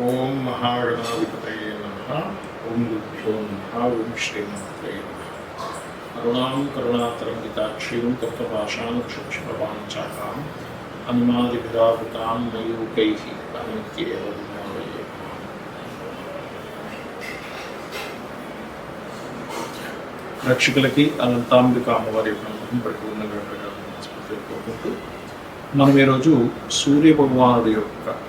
ఓం మహాగణాధిపతయే నమ ఓం గురుభ్యో నమ ఓం శ్రీమాత్రే నమ కరుణాం కరుణాతరంగితాక్షీం కృతపాషాం క్షుక్షపవాంచాకాం అనుమాదిభిరావృతాం మయూకై అనంత్యేవ విజ్ఞానయే రక్షకులకి అనంతాంబిక అమ్మవారి యొక్క అనుగ్రహం పరిపూర్ణంగా కలగాలని కోరుకుంటూ మనం ఈరోజు సూర్య భగవానుడి యొక్క మార్పు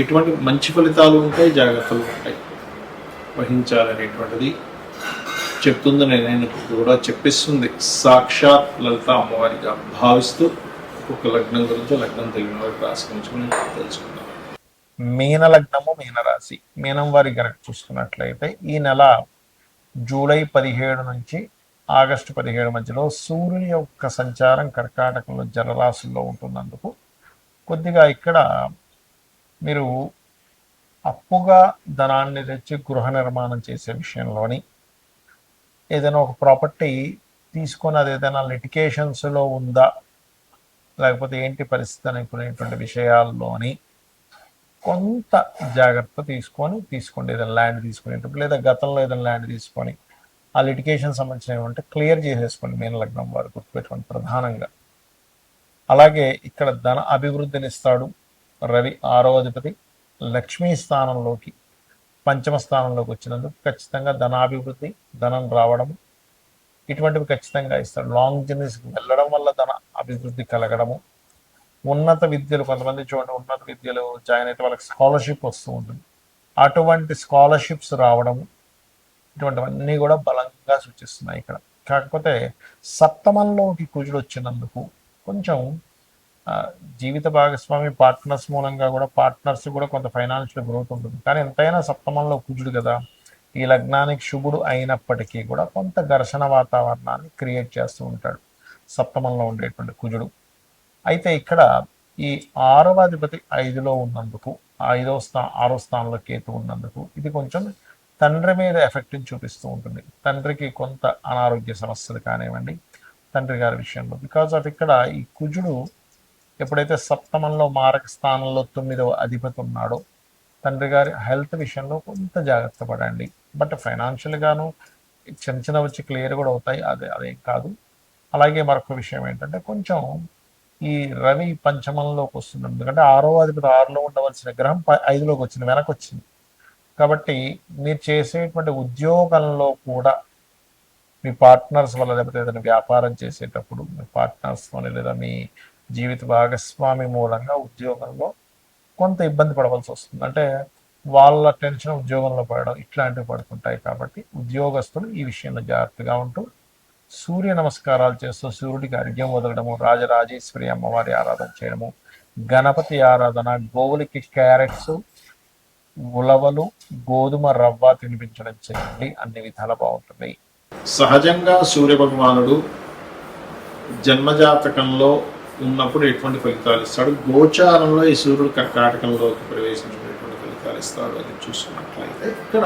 ఎటువంటి మంచి ఫలితాలు ఉంటాయి జాగ్రత్తలు ఉంటాయి. వహించాలనేటువంటిది చెప్తుంది నేను కూడా చెప్పిస్తుంది. సాక్షాత్ లలిత అమ్మవారిగా భావిస్తూ ఒక లగ్నం గురించి లగ్నం తెలియని వారికి రాసి గురించి తెలుసుకుందాం. మీన లగ్నము మీన రాశి. మీనం వారి కనుక చూసుకున్నట్లయితే ఈ నెల జూలై పదిహేడు నుంచి ఆగస్టు పదిహేడు మధ్యలో సూర్యుని యొక్క సంచారం కర్కాటకంలో జలరాశుల్లో ఉంటున్నందుకు కొద్దిగా ఇక్కడ మీరు అప్పుగా ధనాన్ని తెచ్చి గృహ నిర్మాణం చేసే విషయంలోని ఏదైనా ఒక ప్రాపర్టీ తీసుకొని అది ఏదైనా లిటికేషన్స్లో ఉందా? లేకపోతే ఏంటి పరిస్థితి అనుకునేటువంటి విషయాల్లోని కొంత జాగ్రత్త తీసుకొని తీసుకోండి ఏదైనా ల్యాండ్ తీసుకునేటప్పుడు లేదా గతంలో ఏదైనా ల్యాండ్ తీసుకొని ఆ లిటికేషన్ సంబంధించిన ఏమంటే క్లియర్ చేసేసుకోండి మీన లగ్నం వారు గుర్తుపెట్టుకోండి ప్రధానంగా. అలాగే ఇక్కడ ధన అభివృద్ధిని ఇస్తాడు. రవి ఆరో అధిపతి లక్ష్మీ స్థానంలోకి పంచమ స్థానంలోకి వచ్చినందుకు ఖచ్చితంగా ధనాభివృద్ధి ధనం రావడం ఇటువంటివి ఖచ్చితంగా ఇస్తాడు లాంగ్ జర్నీస్కి వెళ్ళడం వల్ల ధన అభివృద్ధి కలగడము. ఉన్నత విద్యలు కొంతమంది చూడండి ఉన్నత విద్యలు జాయిన్ అయితే వాళ్ళకి స్కాలర్షిప్ వస్తూ ఉంటుంది. అటువంటి స్కాలర్షిప్స్ రావడము ఇటువంటివన్నీ కూడా బలంగా సూచిస్తున్నాయి ఇక్కడ. కాకపోతే సప్తమంలోకి కుజుడు వచ్చినందుకు కొంచెం జీవిత భాగస్వామి పార్ట్నర్స్ మూలంగా కూడా పార్ట్నర్స్ కూడా కొంత ఫైనాన్షియల్ గ్రోత్ ఉంటుంది. కానీ ఎంతైనా సప్తమంలో కుజుడు కదా. ఈ లగ్నానికి శుభుడు అయినప్పటికీ కూడా కొంత ఘర్షణ వాతావరణాన్ని క్రియేట్ చేస్తూ ఉంటాడు. సప్తమంలో ఉండేటువంటి కుజుడు. అయితే ఇక్కడ ఈ ఆరవ అధిపతి ఐదులో ఉన్నందుకు ఐదో స్థా ఆరో స్థానంలో కేతు ఉన్నందుకు ఇది కొంచెం తండ్రి మీద ఎఫెక్ట్ని చూపిస్తూ ఉంటుంది. తండ్రికి కొంత అనారోగ్య సమస్యలు కానివ్వండి తండ్రి గారి విషయంలో. బికాజ్ ఆఫ్ ఇక్కడ ఈ కుజుడు ఎప్పుడైతే సప్తమంలో మారక స్థానంలో తొమ్మిదవ అధిపతి ఉన్నాడో తండ్రి గారి హెల్త్ విషయంలో కొంత జాగ్రత్త పడండి. బట్ ఫైనాన్షియల్గాను చిన్న చిన్న వచ్చి క్లియర్ కూడా అవుతాయి. అదే అదేం కాదు. అలాగే మరొక విషయం ఏంటంటే కొంచెం ఈ రవి పంచమంలోకి వస్తుంది. ఎందుకంటే ఆరో అధిపతి ఆరులో ఉండవలసిన గ్రహం ఐదులోకి వచ్చింది వెనక్కి వచ్చింది కాబట్టి మీరు చేసేటువంటి ఉద్యోగంలో కూడా మీ పార్ట్నర్స్ వల్ల లేకపోతే ఏదైనా వ్యాపారం చేసేటప్పుడు మీ పార్ట్నర్స్ వల్ల లేదా మీ జీవిత భాగస్వామి మూలంగా ఉద్యోగంలో కొంత ఇబ్బంది పడవలసి వస్తుంది. అంటే వాళ్ళ టెన్షన్ ఉద్యోగంలో పడడం ఇట్లాంటివి పడుతుంటాయి కాబట్టి ఉద్యోగస్తులు ఈ విషయంలో జాగ్రత్తగా ఉంటూ సూర్య నమస్కారాలు చేస్తూ సూర్యుడికి అర్ఘ్యం వదలడము రాజరాజేశ్వరి అమ్మవారి ఆరాధన చేయడము గణపతి ఆరాధన గోవులకి క్యారెట్స్ ఉలవలు గోధుమ రవ్వ తినిపించడం చేయండి. అన్ని విధాలు బాగుంటుంది. సహజంగా సూర్య భగవానుడు జన్మజాతకంలో ఉన్నప్పుడు ఎటువంటి ఫలితాలు ఇస్తాడు? గోచారంలో ఈ సూర్యుడు కర్కాటకంలోకి ప్రవేశించినటువంటి ఫలితాలు ఇస్తాడు అని చూసుకున్నట్లయితే ఇక్కడ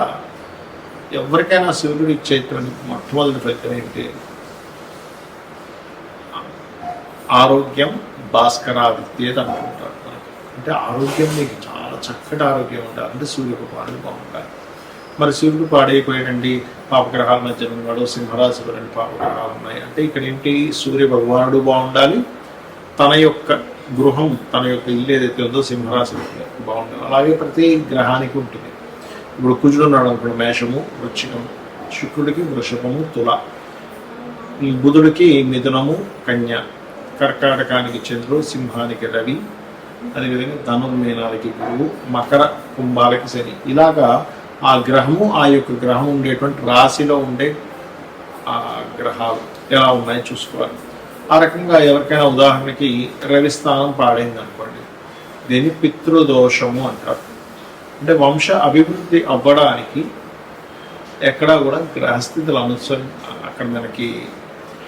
ఎవరికైనా సూర్యుడు ఇచ్చేటువంటి మొట్టమొదటి ఫలితం ఏంటి? ఆరోగ్యం భాస్కరాదిత్యేది అనుకుంటారు అంటే ఆరోగ్యం మీకు చాలా చక్కటి ఆరోగ్యం ఉండాలంటే సూర్య భగవానుడు బాగుంటాయి మరి సూర్యుడు పాడైపోయాడండి పాపగ్రహాల మధ్య ఉన్నాడు సింహరాశి రెండు పాపగ్రహాలు ఉన్నాయి. అంటే ఇక్కడ ఏంటి? సూర్య భగవానుడు బాగుండాలి తన యొక్క గృహం తన యొక్క ఇల్లు ఏదైతే ఉందో సింహరాశి బాగుంటుంది. అలాగే ప్రతి గ్రహానికి ఉంటుంది. ఇప్పుడు కుజుడు ఉన్నాడు అనుకోండి మేషము వృచ్చికము శుక్రుడికి వృషభము తుల. ఈ బుధుడికి మిథునము కన్య. కర్కాటకానికి చంద్రుడు సింహానికి రవి. అదేవిధంగా ధనుర్మీనాలకి గురువు మకర కుంభాలకి శని. ఇలాగా ఆ గ్రహము ఆ యొక్క గ్రహం ఉండేటువంటి రాశిలో ఉండే ఆ గ్రహాలు ఎలా ఉన్నాయో చూసుకోవాలి. ఆ రకంగా ఎవరికైనా ఉదాహరణకి రవి స్థానం పాడైంది అనుకోండి. దీన్ని పితృదోషము అంటారు. అంటే వంశ అభివృద్ధి అవ్వడానికి ఎక్కడా కూడా గ్రహస్థితులు అనుసరి అక్కడ మనకి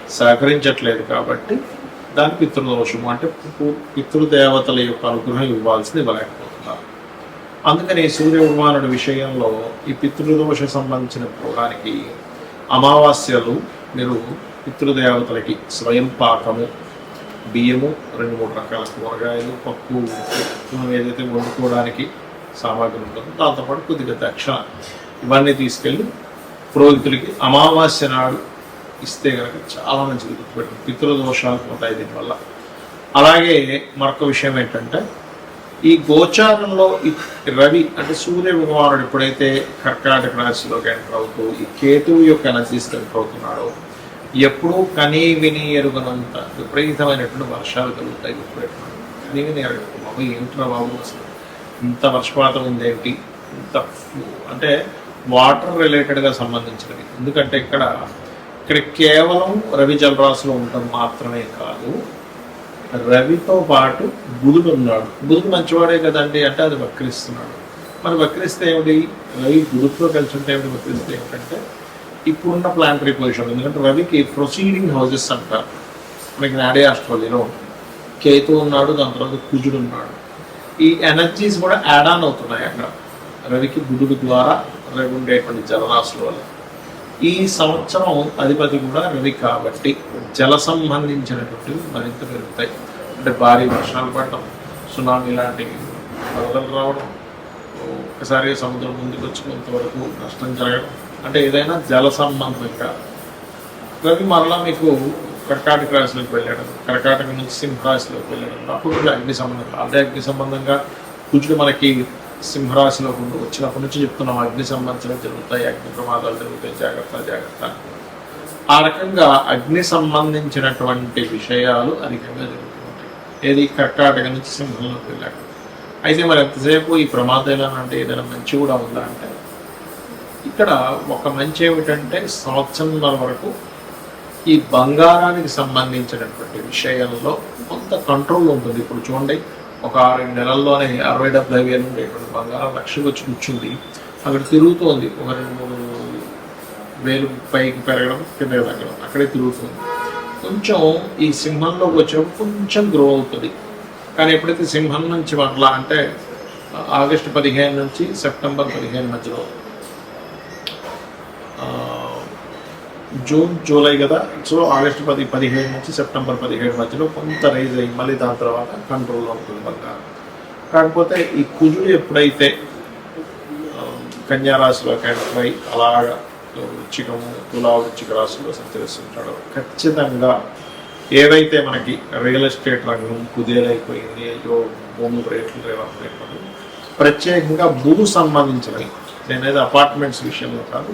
సహకరించట్లేదు కాబట్టి దాని పితృదోషము అంటే పితృదేవతల యొక్క అనుగ్రహం ఇవ్వాల్సింది ఇవ్వలేకపోతున్నారు. అందుకని సూర్య భగవానుడి విషయంలో ఈ పితృదోష సంబంధించిన పోవడానికి అమావాస్యలు మీరు పితృదేవతలకి స్వయం పాకము బియ్యము రెండు మూడు రకాల కూరగాయలు పప్పు మనం ఏదైతే వండుకోవడానికి సామాగ్రి ఉంటుందో దాంతోపాటు కొద్దిగా దక్షిణ ఇవన్నీ తీసుకెళ్ళి పురోహితులకి అమావాస్య నాడు ఇస్తే కనుక చాలా మంచిది గుర్తుపెట్టు పితృదోషాలు పోతాయి దీనివల్ల. అలాగే మరొక విషయం ఏంటంటే ఈ గోచారంలో రవి అంటే సూర్య భగవానుడు ఎప్పుడైతే కర్కాటక రాశిలోకి ఎంటర్ అవుతూ ఈ కేతువు యొక్క ఎనర్జీస్ ఎంటర్ అవుతున్నాడో ఎప్పుడూ కనీ విని ఎరుగనంత విపరీతమైనటువంటి వర్షాలు కలుగుతాయి గుర్తుపెట్టుకోండి కనీ విని ఎరగదు బాబు ఏంట్రా బాబు అసలు? ఇంత వర్షపాతం ఉందేమిటి ఇంత అంటే వాటర్ రిలేటెడ్గా సంబంధించినవి. ఎందుకంటే ఇక్కడ ఇక్కడ కేవలం రవి జలరాశిలో ఉండటం మాత్రమే కాదు రవితో పాటు బుధుడు ఉన్నాడు. బుధుడు మంచివాడే కదండి అంటే అది వక్రిస్తున్నాడు. మరి వక్రిస్తే ఏమిటి? రవి బుధుడితో కలిసి ఉంటే ఏమిటి వక్రిస్తే ఏమిటంటే ఇప్పుడున్న ప్లాంట్ పొజిషన్ ఎందుకంటే రవికి ప్రొసీడింగ్ హౌసెస్ అంటారు మనకి నాడే ఆస్ట్రాలజీలో కేతు ఉన్నాడు దాని తర్వాత కుజుడు ఉన్నాడు. ఈ ఎనర్జీస్ కూడా యాడ్ ఆన్ అవుతున్నాయి అక్కడ. రవికి బుధుడు ద్వారా రవి ఉండేటువంటి జలరాశుల వల్ల. ఈ సంవత్సరం అధిపతి కూడా రవి కాబట్టి జల సంబంధించినటువంటివి మరింత పెరుగుతాయి. అంటే భారీ వర్షాలు పడటం సునామీ లాంటి వరదలు రావడం ఒకసారి సముద్రం ముందుకు వచ్చి కొంతవరకు నష్టం జరగడం అంటే ఏదైనా జల సంబంధంగా. రవి మరలా మీకు కర్కాటక రాశిలోకి వెళ్ళడం కర్కాటక నుంచి సింహరాశిలోకి వెళ్ళడం అప్పుడు అగ్ని సంబంధం అదే అగ్ని సంబంధంగా కుజుడు మనకి సింహరాశిలో ఉండి వచ్చినప్పటి నుంచి చెప్తున్నాం అగ్ని సంబంధించినవి జరుగుతాయి అగ్ని ప్రమాదాలు జరుగుతాయి జాగ్రత్త జాగ్రత్త ఆ రకంగా అగ్ని సంబంధించినటువంటి విషయాలు అధికంగా జరుగుతుంటాయి. ఏది? కర్కాటక నుంచి సింహంలోకి వెళ్ళాడు. అయితే మరి ఎంతసేపు ఈ ప్రమాదాలు అంటే ఏదైనా మంచి కూడా ఉందా అంటే ఇక్కడ ఒక మంచి ఏమిటంటే సంవత్సరంన్నర వరకు ఈ బంగారానికి సంబంధించినటువంటి విషయంలో కొంత కంట్రోల్ ఉంటుంది. ఇప్పుడు చూడండి ఒక ఆరు నెలల్లోనే అరవై డెబ్బై వేలు ఉండేటువంటి బంగారం లక్షకు వచ్చి కూర్చుంది అక్కడ తిరుగుతోంది. ఒక రెండు మూడు వేలు పైకి పెరగడం కింద తగ్గడం అక్కడే తిరుగుతుంది. కొంచెం ఈ సింహంలోకి వచ్చినప్పుడు కొంచెం గ్రో అవుతుంది. కానీ ఎప్పుడైతే సింహం నుంచి మరలా అంటే ఆగస్టు పదిహేను నుంచి సెప్టెంబర్ పదిహేను మధ్యలో జూన్ జూలై కదా. సో ఆగస్టు పది పదిహేడు నుంచి సెప్టెంబర్ పదిహేడు మధ్యలో కొంత రైజ్ అయ్యి మళ్ళీ దాని తర్వాత కంట్రోల్లో ఉంటుంది బంగారం కాకపోతే ఈ కుజుడు ఎప్పుడైతే కన్యారాశిలో కంట్రై అలా అయి అలాగా వృచ్చికము తులా వృచ్చిక రాశిలో సంచరిస్తుంటాడో ఖచ్చితంగా ఏదైతే మనకి రియల్ ఎస్టేట్ రంగం కుదేలైపోయింది అయ్యో భూములు రేట్లు రేవట్లేదు ప్రత్యేకంగా భూ సంబంధించినవి నేనేది అపార్ట్మెంట్స్ విషయంలో కాదు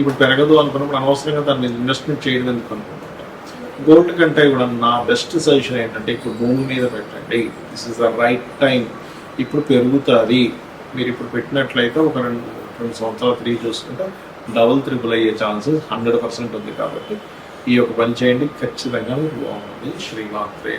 ఇప్పుడు పెరగదు అనుకున్నప్పుడు అనవసరంగా దాన్ని ఇన్వెస్ట్మెంట్ చేయడం ఎందుకు అనుకుంటుంటారు గోల్డ్ కంటే కూడా నా బెస్ట్ సజెషన్ ఏంటంటే ఇప్పుడు భూమి మీద పెట్టండి. This is the right time ఇప్పుడు పెరుగుతుంది. మీరు ఇప్పుడు పెట్టినట్లయితే ఒక రెండు రెండు సంవత్సరాలు తిరిగి చూసుకుంటే డబుల్ త్రిపుల్ అయ్యే ఛాన్సెస్ హండ్రెడ్ పర్సెంట్ ఉంది కాబట్టి ఈ యొక్క పని చేయండి. ఖచ్చితంగా బాగుంది శ్రీమాత్రే.